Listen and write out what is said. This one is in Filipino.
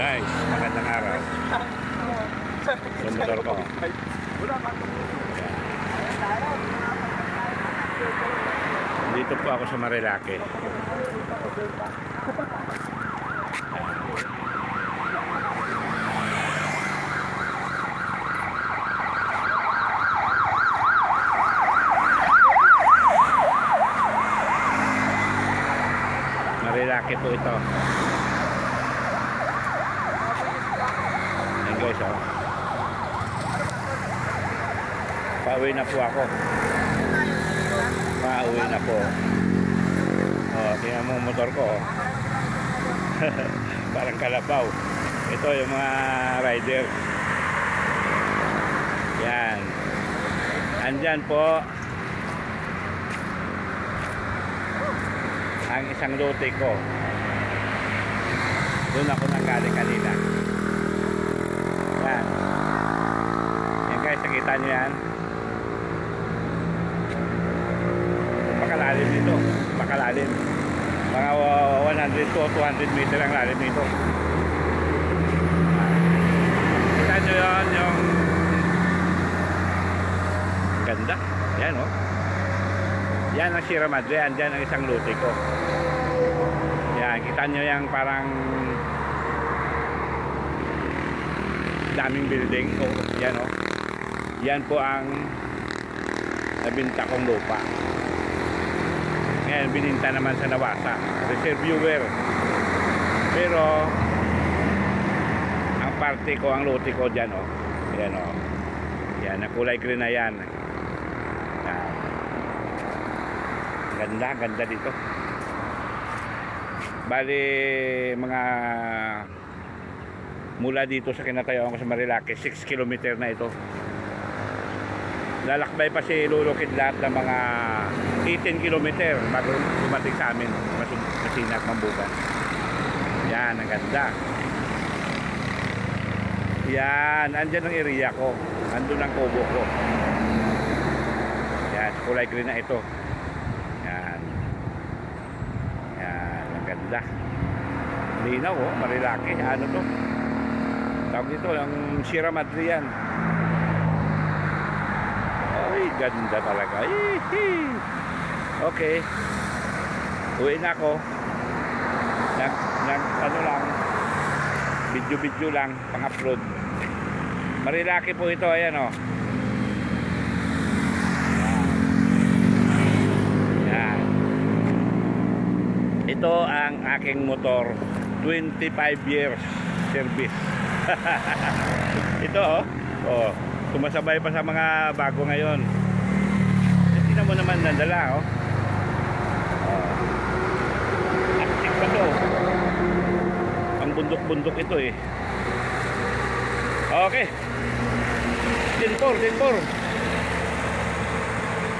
Guys, magandang araw. Yung motor ko. Dito po ako sa Marilake. Marilake po ito. Guys, oh. Pauwi na po ako. Pauwi na po. Oh, tingnan mo motor ko. oh. Parang kalabaw. Ito yung mga rider. Yan. Andyan po ang isang lote ko. Doon ako nanggaling kanina. Yan. Yan guys, nakita nyo yan. Pakalalim nito. Pakalalim. Mga uh, 100 to 200 meter ang lalim nito. Kita nyo yun yung ganda. Yan oh. Yan ang Sierra Madre. Andyan ang isang lote ko. Yan. Kita nyo yung parang daming building. Oh, yan oh. Yan po ang nabinta kong lupa. Ngayon, bininta naman sa Nawasa. Reserve viewer. Pero, ang parte ko, ang lote ko dyan, oh. Yan, oh. Yan, ang kulay green na yan. Yan. Ganda, ganda dito. Bali, mga mula dito sa kinatayuan ko sa Marilake, 6 kilometer na ito. Lalakbay pa si Lolo Kidlat ng mga 18 kilometer bago dumating sa amin, Mas- Masina at Mambugan. Yan, ang ganda. Yan, andyan ang area ko. Andun ang kubo ko. Yan, kulay green na ito. Yan. Yan, ang ganda. Linaw, oh, marilaki. Ano to? Tawag dito, ang Sierra Madre yan. Ay, ganda talaga. Okay. Uwi na ako. Nag, nag, ano lang, video-video lang, pang-upload. Marilaki po ito, ayan o. Oh. Ito ang aking motor. 25 years service. ito oh. Oh, sumasabay pa sa mga bago ngayon. Hindi mo naman nadala oh. To. Ang bundok-bundok ito eh. Okay. Tinpor, tinpor.